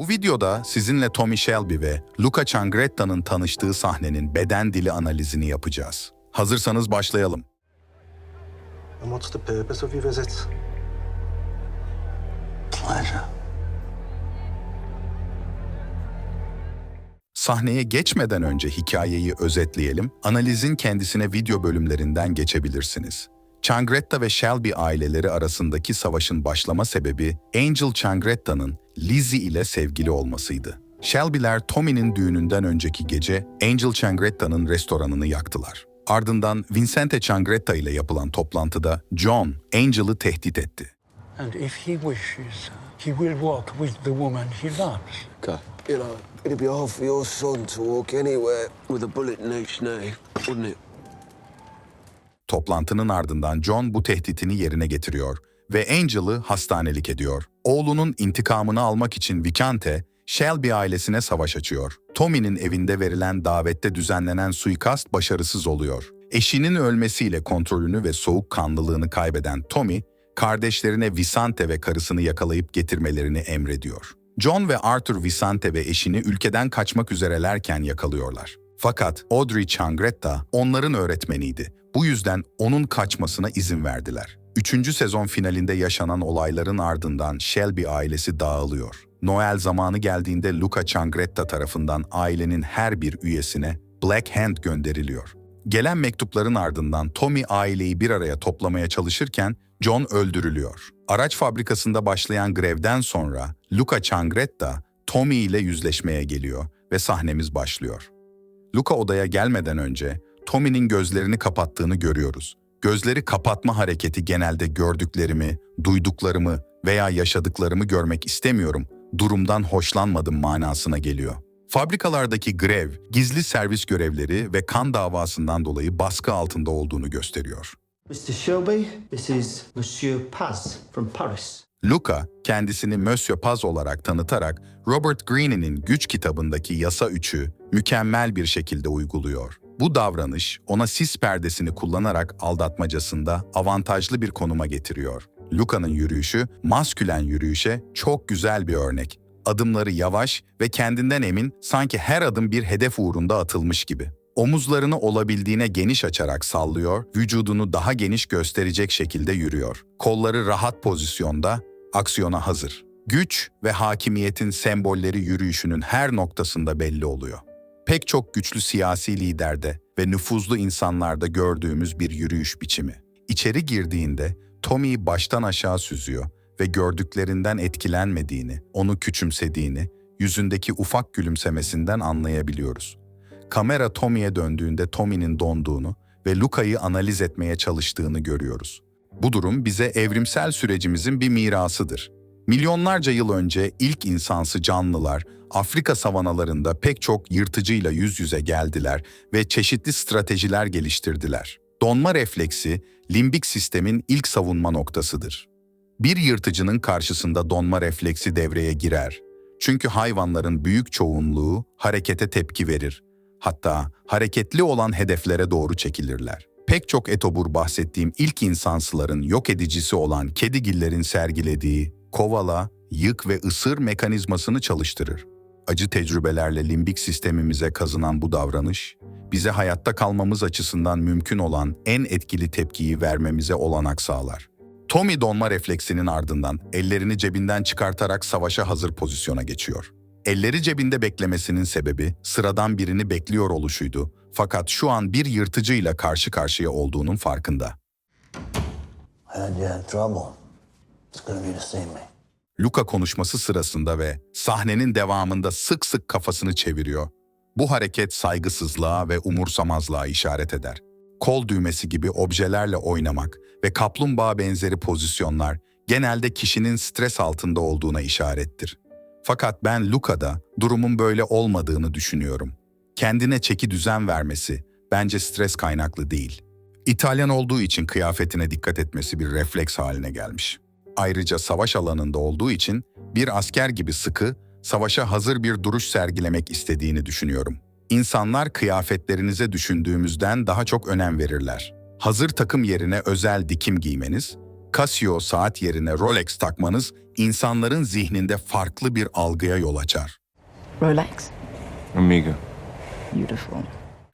Bu videoda sizinle Tommy Shelby ve Luca Changretta'nın tanıştığı sahnenin beden dili analizini yapacağız. Hazırsanız başlayalım. And what's the purpose of your visit? Pleasure. Sahneye geçmeden önce hikayeyi özetleyelim. Analizin kendisine video bölümlerinden geçebilirsiniz. Changretta ve Shelby aileleri arasındaki savaşın başlama sebebi Angel Changretta'nın Lizzie ile sevgili olmasıydı. Shelby'ler Tommy'nin düğününden önceki gece Angel Changretta'nın restoranını yaktılar. Ardından Vincente Changretta ile yapılan toplantıda John, Angel'ı tehdit etti. And if he wishes, he will walk with the woman he loves. Okay. You know, it'd be hard for your son to walk anywhere with a bullet in each knee, wouldn't it? Toplantının ardından John bu tehditini yerine getiriyor ve Angel'ı hastanelik ediyor. Oğlunun intikamını almak için Vicante, Shelby ailesine savaş açıyor. Tommy'nin evinde verilen davette düzenlenen suikast başarısız oluyor. Eşinin ölmesiyle kontrolünü ve soğukkanlılığını kaybeden Tommy, kardeşlerine Vicente ve karısını yakalayıp getirmelerini emrediyor. John ve Arthur Vicente ve eşini ülkeden kaçmak üzerelerken yakalıyorlar. Fakat Audrey Changretta onların öğretmeniydi. Bu yüzden onun kaçmasına izin verdiler. Üçüncü sezon finalinde yaşanan olayların ardından Shelby ailesi dağılıyor. Noel zamanı geldiğinde Luca Changretta tarafından ailenin her bir üyesine Black Hand gönderiliyor. Gelen mektupların ardından Tommy aileyi bir araya toplamaya çalışırken John öldürülüyor. Araç fabrikasında başlayan grevden sonra Luca Changretta Tommy ile yüzleşmeye geliyor ve sahnemiz başlıyor. Luca odaya gelmeden önce Tommy'nin gözlerini kapattığını görüyoruz. Gözleri kapatma hareketi genelde gördüklerimi, duyduklarımı veya yaşadıklarımı görmek istemiyorum, durumdan hoşlanmadım manasına geliyor. Fabrikalardaki grev, gizli servis görevleri ve kan davasından dolayı baskı altında olduğunu gösteriyor. Mr. Shelby, this is Monsieur Paz from Paris. Luca, kendisini Monsieur Paz olarak tanıtarak Robert Greene'nin Güç kitabındaki yasa 3'ü mükemmel bir şekilde uyguluyor. Bu davranış ona sis perdesini kullanarak aldatmacasında avantajlı bir konuma getiriyor. Luca'nın yürüyüşü, maskülen yürüyüşe çok güzel bir örnek. Adımları yavaş ve kendinden emin, sanki her adım bir hedef uğrunda atılmış gibi. Omuzlarını olabildiğine geniş açarak sallıyor, vücudunu daha geniş gösterecek şekilde yürüyor. Kolları rahat pozisyonda, aksiyona hazır. Güç ve hakimiyetin sembolleri yürüyüşünün her noktasında belli oluyor. Pek çok güçlü siyasi liderde ve nüfuzlu insanlarda gördüğümüz bir yürüyüş biçimi. İçeri girdiğinde Tommy'yi baştan aşağı süzüyor ve gördüklerinden etkilenmediğini, onu küçümsediğini, yüzündeki ufak gülümsemesinden anlayabiliyoruz. Kamera Tommy'ye döndüğünde Tommy'nin donduğunu ve Luca'yı analiz etmeye çalıştığını görüyoruz. Bu durum bize evrimsel sürecimizin bir mirasıdır. Milyonlarca yıl önce ilk insansı canlılar Afrika savanalarında pek çok yırtıcıyla yüz yüze geldiler ve çeşitli stratejiler geliştirdiler. Donma refleksi, limbik sistemin ilk savunma noktasıdır. Bir yırtıcının karşısında donma refleksi devreye girer. Çünkü hayvanların büyük çoğunluğu harekete tepki verir. Hatta hareketli olan hedeflere doğru çekilirler. Pek çok etobur bahsettiğim ilk insansıların yok edicisi olan kedigillerin sergilediği kovala, yık ve ısır mekanizmasını çalıştırır. Acı tecrübelerle limbik sistemimize kazınan bu davranış, bize hayatta kalmamız açısından mümkün olan en etkili tepkiyi vermemize olanak sağlar. Tommy donma refleksinin ardından ellerini cebinden çıkartarak savaşa hazır pozisyona geçiyor. Elleri cebinde beklemesinin sebebi sıradan birini bekliyor oluşuydu fakat şu an bir yırtıcıyla karşı karşıya olduğunun farkında. Heard you trouble. Luca konuşması sırasında ve sahnenin devamında sık sık kafasını çeviriyor. Bu hareket saygısızlığa ve umursamazlığa işaret eder. Kol düğmesi gibi objelerle oynamak ve kaplumbağa benzeri pozisyonlar genelde kişinin stres altında olduğuna işarettir. Fakat ben Luca'da durumun böyle olmadığını düşünüyorum. Kendine çeki düzen vermesi bence stres kaynaklı değil. İtalyan olduğu için kıyafetine dikkat etmesi bir refleks haline gelmiş. Ayrıca savaş alanında olduğu için bir asker gibi sıkı, savaşa hazır bir duruş sergilemek istediğini düşünüyorum. İnsanlar kıyafetlerinize düşündüğümüzden daha çok önem verirler. Hazır takım yerine özel dikim giymeniz, Casio saat yerine Rolex takmanız insanların zihninde farklı bir algıya yol açar. Rolex. Amiga. Beautiful.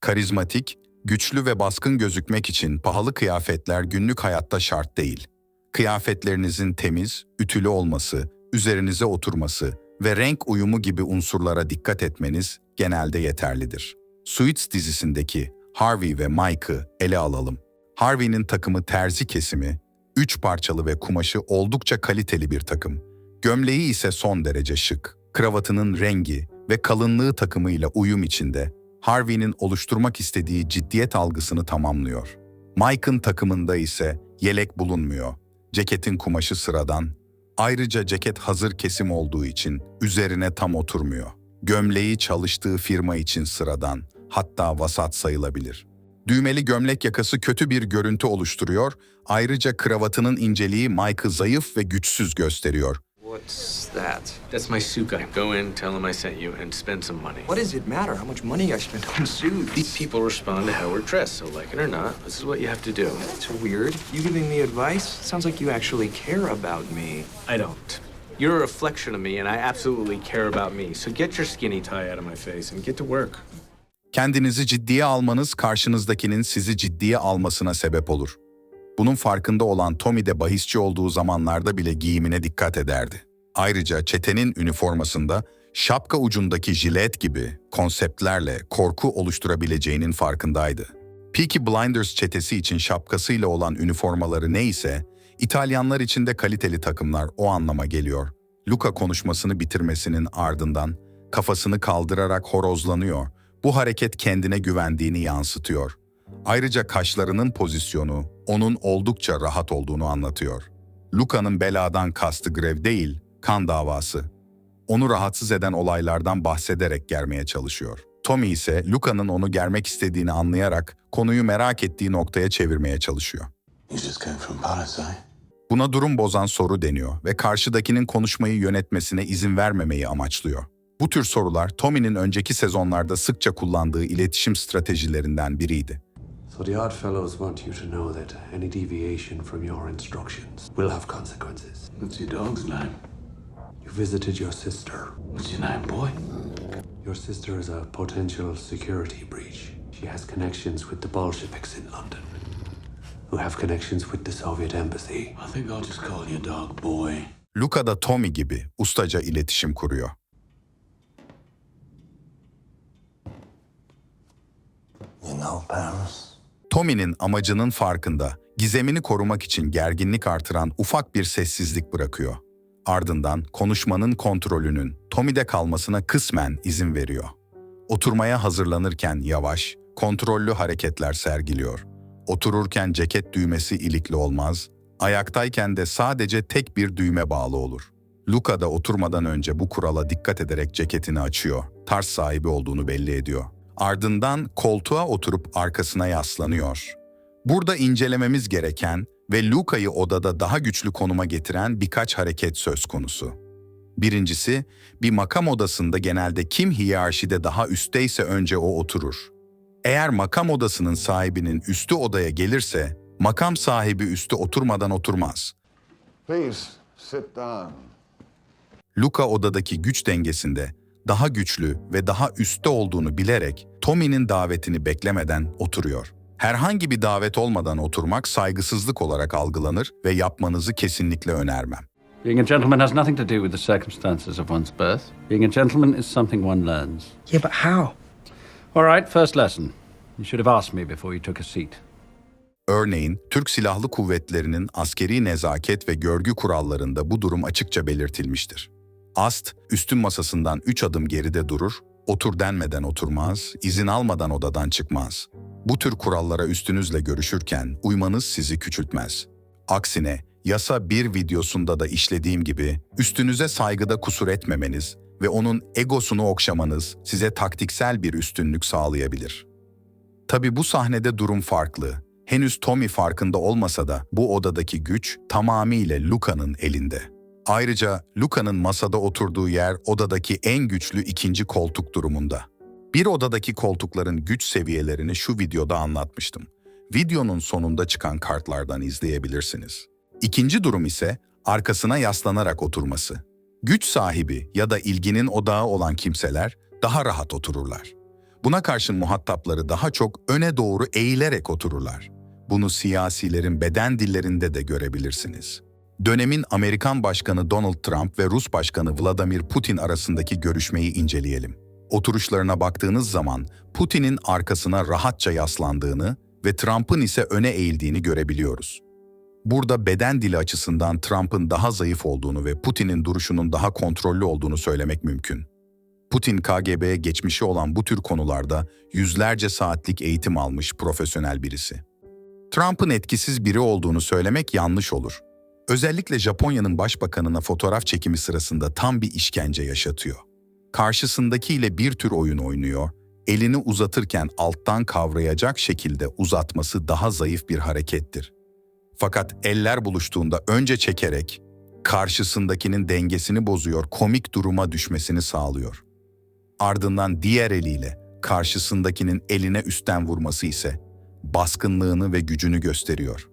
Karizmatik, güçlü ve baskın gözükmek için pahalı kıyafetler günlük hayatta şart değil. Kıyafetlerinizin temiz, ütülü olması, üzerinize oturması ve renk uyumu gibi unsurlara dikkat etmeniz genelde yeterlidir. Suits dizisindeki Harvey ve Mike'ı ele alalım. Harvey'nin takımı terzi kesimi, üç parçalı ve kumaşı oldukça kaliteli bir takım. Gömleği ise son derece şık. Kravatının rengi ve kalınlığı takımıyla uyum içinde Harvey'nin oluşturmak istediği ciddiyet algısını tamamlıyor. Mike'ın takımında ise yelek bulunmuyor. Ceketin kumaşı sıradan. Ayrıca ceket hazır kesim olduğu için üzerine tam oturmuyor. Gömleği çalıştığı firma için sıradan, hatta vasat sayılabilir. Düğmeli gömlek yakası kötü bir görüntü oluşturuyor, ayrıca kravatının inceliği Mike'ı zayıf ve güçsüz gösteriyor. What's that? That's my suit guy. Go in, tell him I sent you, and spend some money. What does it matter how much money I spend on suits? These people respond to how we're dressed, so like it or not, this is what you have to do. That's weird. You giving me advice? Sounds like you actually care about me. I don't. You're a reflection of me, and I absolutely care about me. So get your skinny tie out of my face and get to work. Kendinizi ciddiye almanız karşınızdakinin sizi ciddiye almasına sebep olur. Bunun farkında olan Tommy de bahisçi olduğu zamanlarda bile giyimine dikkat ederdi. Ayrıca çetenin üniformasında şapka ucundaki jilet gibi konseptlerle korku oluşturabileceğinin farkındaydı. Peaky Blinders çetesi için şapkasıyla olan üniformaları neyse, İtalyanlar için de kaliteli takımlar o anlama geliyor. Luca konuşmasını bitirmesinin ardından kafasını kaldırarak horozlanıyor. Bu hareket kendine güvendiğini yansıtıyor. Ayrıca kaşlarının pozisyonu onun oldukça rahat olduğunu anlatıyor. Luca'nın beladan kastı grev değil, kan davası. Onu rahatsız eden olaylardan bahsederek germeye çalışıyor. Tommy ise Luca'nın onu germek istediğini anlayarak konuyu merak ettiği noktaya çevirmeye çalışıyor. Eh? Buna durum bozan soru deniyor ve karşıdakinin konuşmayı yönetmesine izin vermemeyi amaçlıyor. Bu tür sorular Tommy'nin önceki sezonlarda sıkça kullandığı iletişim stratejilerinden biriydi. So the Oddfellows want you to know that any deviation from your instructions will have consequences. What's your dog's name? You visited your sister. What's your name, boy? Your sister is a potential security breach. She has connections with the Bolsheviks in London, who have connections with the Soviet embassy. I think I'll just call your dog boy. Luca da Tommy gibi ustaca iletişim kuruyor. You know Paris? Tommy'nin amacının farkında, gizemini korumak için gerginlik artıran ufak bir sessizlik bırakıyor. Ardından konuşmanın kontrolünün Tommy'de kalmasına kısmen izin veriyor. Oturmaya hazırlanırken yavaş, kontrollü hareketler sergiliyor. Otururken ceket düğmesi ilikli olmaz, ayaktayken de sadece tek bir düğme bağlı olur. Luca da oturmadan önce bu kurala dikkat ederek ceketini açıyor. Tarz sahibi olduğunu belli ediyor. Ardından koltuğa oturup arkasına yaslanıyor. Burada incelememiz gereken ve Luca'yı odada daha güçlü konuma getiren birkaç hareket söz konusu. Birincisi, bir makam odasında genelde kim hiyerarşide daha üstteyse önce o oturur. Eğer makam odasının sahibinin üstü odaya gelirse, makam sahibi üstü oturmadan oturmaz. Please sit down. Luca odadaki güç dengesinde daha güçlü ve daha üstte olduğunu bilerek Tommy'nin davetini beklemeden oturuyor. Herhangi bir davet olmadan oturmak saygısızlık olarak algılanır ve yapmanızı kesinlikle önermem. Being a gentleman has nothing to do with the circumstances of one's birth. Being a gentleman is something one learns. Yeah, but how? All right, first lesson. You should have asked me before you took a seat. Örneğin Türk Silahlı Kuvvetleri'nin askeri nezaket ve görgü kurallarında bu durum açıkça belirtilmiştir. Ast, üstün masasından üç adım geride durur, otur denmeden oturmaz, izin almadan odadan çıkmaz. Bu tür kurallara üstünüzle görüşürken uymanız sizi küçültmez. Aksine yasa bir videosunda da işlediğim gibi üstünüze saygıda kusur etmemeniz ve onun egosunu okşamanız size taktiksel bir üstünlük sağlayabilir. Tabi bu sahnede durum farklı. Henüz Tommy farkında olmasa da bu odadaki güç tamamıyla Luca'nın elinde. Ayrıca Luca'nın masada oturduğu yer odadaki en güçlü ikinci koltuk durumunda. Bir odadaki koltukların güç seviyelerini şu videoda anlatmıştım. Videonun sonunda çıkan kartlardan izleyebilirsiniz. İkinci durum ise arkasına yaslanarak oturması. Güç sahibi ya da ilginin odağı olan kimseler daha rahat otururlar. Buna karşın muhatapları daha çok öne doğru eğilerek otururlar. Bunu siyasilerin beden dillerinde de görebilirsiniz. Dönemin Amerikan Başkanı Donald Trump ve Rus Başkanı Vladimir Putin arasındaki görüşmeyi inceleyelim. Oturuşlarına baktığınız zaman Putin'in arkasına rahatça yaslandığını ve Trump'ın ise öne eğildiğini görebiliyoruz. Burada beden dili açısından Trump'ın daha zayıf olduğunu ve Putin'in duruşunun daha kontrollü olduğunu söylemek mümkün. Putin KGB'ye geçmişi olan bu tür konularda yüzlerce saatlik eğitim almış profesyonel birisi. Trump'ın etkisiz biri olduğunu söylemek yanlış olur. Özellikle Japonya'nın başbakanına fotoğraf çekimi sırasında tam bir işkence yaşatıyor. Karşısındakiyle bir tür oyun oynuyor, elini uzatırken alttan kavrayacak şekilde uzatması daha zayıf bir harekettir. Fakat eller buluştuğunda önce çekerek, karşısındakinin dengesini bozuyor, komik duruma düşmesini sağlıyor. Ardından diğer eliyle karşısındakinin eline üstten vurması ise baskınlığını ve gücünü gösteriyor.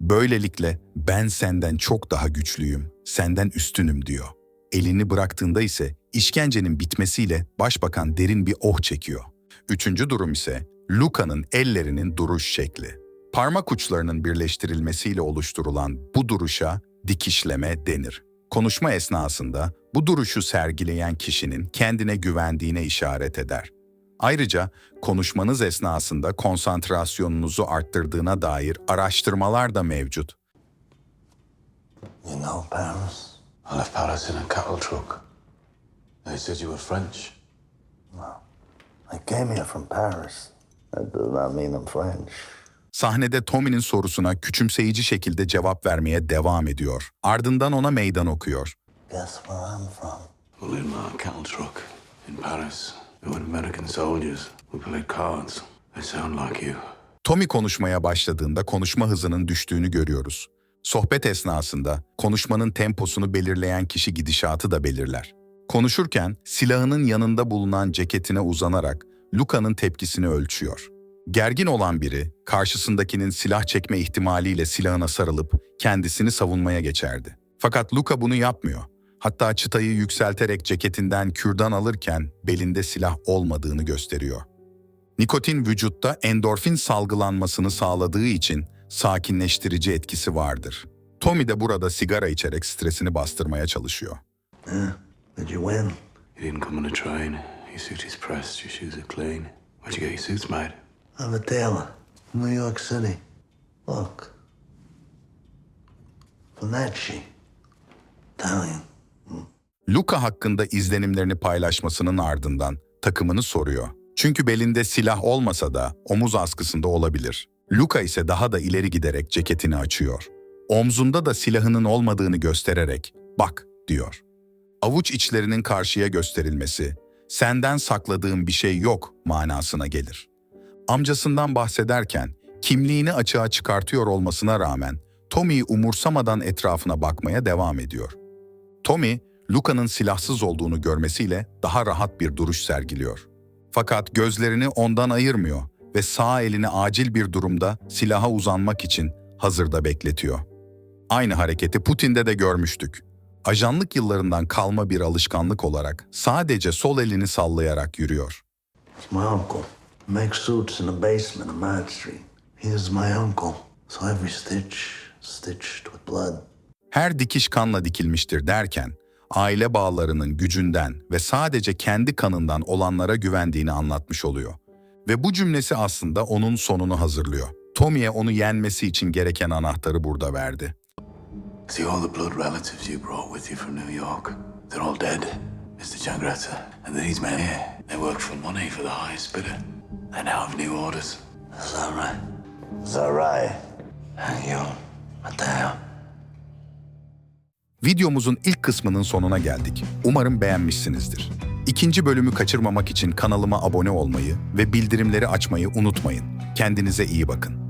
Böylelikle ben senden çok daha güçlüyüm, senden üstünüm diyor. Elini bıraktığında ise işkencenin bitmesiyle başbakan derin bir oh çekiyor. Üçüncü durum ise Luka'nın ellerinin duruş şekli. Parmak uçlarının birleştirilmesiyle oluşturulan bu duruşa dikişleme denir. Konuşma esnasında bu duruşu sergileyen kişinin kendine güvendiğine işaret eder. Ayrıca konuşmanız esnasında konsantrasyonunuzu arttırdığına dair araştırmalar da mevcut. You know Paris? I left Paris in a cattle truck. They said you were French. I came here from Paris. That does not mean I'm French. Sahnede Tommy'nin sorusuna küçümseyici şekilde cevap vermeye devam ediyor. Ardından ona meydan okuyor. Guess where I'm from? Well, in my cattle truck in Paris, were American soldiers who played cards. They sound like you. Tommy konuşmaya başladığında konuşma hızının düştüğünü görüyoruz. Sohbet esnasında konuşmanın temposunu belirleyen kişi gidişatı da belirler. Konuşurken silahının yanında bulunan ceketine uzanarak Luka'nın tepkisini ölçüyor. Gergin olan biri karşısındakinin silah çekme ihtimaliyle silahına sarılıp kendisini savunmaya geçerdi. Fakat Luka bunu yapmıyor. Hatta çıtayı yükselterek ceketinden kürdan alırken belinde silah olmadığını gösteriyor. Nikotin vücutta endorfin salgılanmasını sağladığı için sakinleştirici etkisi vardır. Tommy de burada sigara içerek stresini bastırmaya çalışıyor. Did you win? You didn't come on a train. Your suit is pressed, your shoes are clean. Where'd you get your suits made? I'm a tailor. New York City. Look. Finacci. Italian. Luca hakkında izlenimlerini paylaşmasının ardından takımını soruyor. Çünkü belinde silah olmasa da omuz askısında olabilir. Luca ise daha da ileri giderek ceketini açıyor. Omzunda da silahının olmadığını göstererek "Bak." diyor. Avuç içlerinin karşıya gösterilmesi, senden sakladığım bir şey yok manasına gelir. Amcasından bahsederken kimliğini açığa çıkartıyor olmasına rağmen Tommy'yi umursamadan etrafına bakmaya devam ediyor. Tommy, Luca'nın silahsız olduğunu görmesiyle daha rahat bir duruş sergiliyor. Fakat gözlerini ondan ayırmıyor ve sağ elini acil bir durumda silaha uzanmak için hazırda bekletiyor. Aynı hareketi Putin'de de görmüştük. Ajanlık yıllarından kalma bir alışkanlık olarak sadece sol elini sallayarak yürüyor. My uncle. Makes suits in the basement of Mad Street. He is my uncle. So every stitch, stitched with blood. her dikiş kanla dikilmiştir derken, aile bağlarının gücünden ve sadece kendi kanından olanlara güvendiğini anlatmış oluyor. Ve bu cümlesi aslında onun sonunu hazırlıyor. Tommy'ye onu yenmesi için gereken anahtarı burada verdi. See all the blood relatives you brought with you from New York? They're all dead, Mr. Changretta. And these men here, they work for money for the highest bidder. They now have new orders. Is that right? Is that right? And you, Mateo? Videomuzun ilk kısmının sonuna geldik. Umarım beğenmişsinizdir. İkinci bölümü kaçırmamak için kanalıma abone olmayı ve bildirimleri açmayı unutmayın. Kendinize iyi bakın.